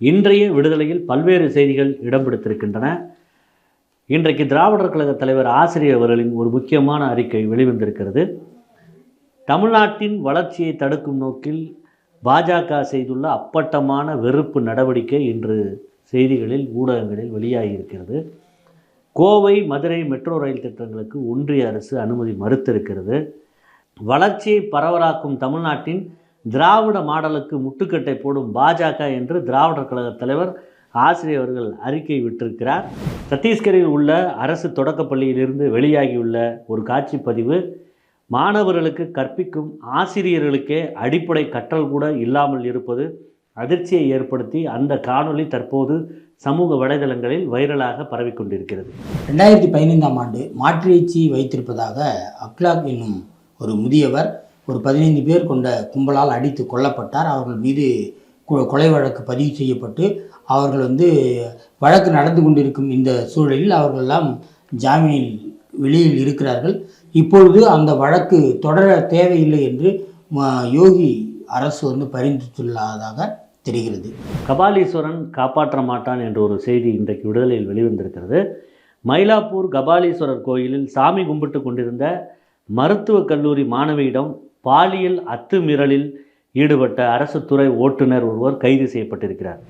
இன்றைய விடுதலையில் பல்வேறு செய்திகள் இடம் பிடித்திருக்கின்றன இன்றைக்கு திராவிடர் கழக தலைவர் ஆசிரியர் அவர்களின் ஒரு முக்கியமான அறிக்கை வெளிவந்திருக்கிறது. தமிழ்நாட்டின் வளர்ச்சியை தடுக்கும் நோக்கில் பாஜக செய்துள்ள அப்பட்டமான வெறுப்பு நடவடிக்கை இன்று செய்திகளில் ஊடகங்களில் வெளியாகியிருக்கிறது. கோவை மதுரை மெட்ரோ ரயில் திட்டங்களுக்கு ஒன்றிய அரசு அனுமதி மறுத்திருக்கிறது. வளர்ச்சியை பரவலாக்கும் தமிழ்நாட்டின் திராவிட மாடலுக்கு முட்டுக்கட்டை போடும் பாஜக என்று திராவிடர் கழக தலைவர் ஆசிரியர் அவர்கள் அறிக்கை விட்டிருக்கிறார். சத்தீஸ்கரில் உள்ள அரசு தொடக்கப் பள்ளியிலிருந்து வெளியாகியுள்ள ஒரு காட்சி பதிவு மாணவர்களுக்கு கற்பிக்கும் ஆசிரியர்களுக்கே அடிப்படை கற்றல் கூட இல்லாமல் இருப்பது அதிர்ச்சியை ஏற்படுத்தி அந்த காணொளி தற்போது சமூக வலைதளங்களில் வைரலாக பரவிக்கொண்டிருக்கிறது ரெண்டாயிரத்தி பதினைந்தாம் ஆண்டு மாற்றிறைச்சி வைத்திருப்பதாக அக்லாக் என்னும் ஒரு முதியவர் ஒரு பதினைந்து பேர் கொண்ட கும்பலால் அடித்து கொல்லப்பட்டார். அவர்கள் மீது கொ- கொலை வழக்கு பதிவு செய்யப்பட்டு அவர்கள் வந்து வழக்கு நடந்து கொண்டிருக்கும் இந்த சூழலில் அவர்களெல்லாம் ஜாமீனில் வெளியில் இருக்கிறார்கள். இப்பொழுது அந்த வழக்கு தொடர தேவையில்லை என்று யோகி அரசு வந்து பரிந்துரைத்துள்ளதாக தெரிகிறது. கபாலீஸ்வரன் காப்பாற்ற மாட்டான் என்ற ஒரு செய்தி இன்றைக்கு விடுதலையில் வெளிவந்திருக்கிறது. மயிலாப்பூர் கபாலீஸ்வரர் கோயிலில் சாமி கும்பிட்டு கொண்டிருந்த மருத்துவக் கல்லூரி மாணவியிடம் பாலியல் அத்துமீறலில் ஈடுபட்ட அரசு துறை ஓட்டுநர் ஒருவர் கைது செய்யப்பட்டிருக்கிறார்.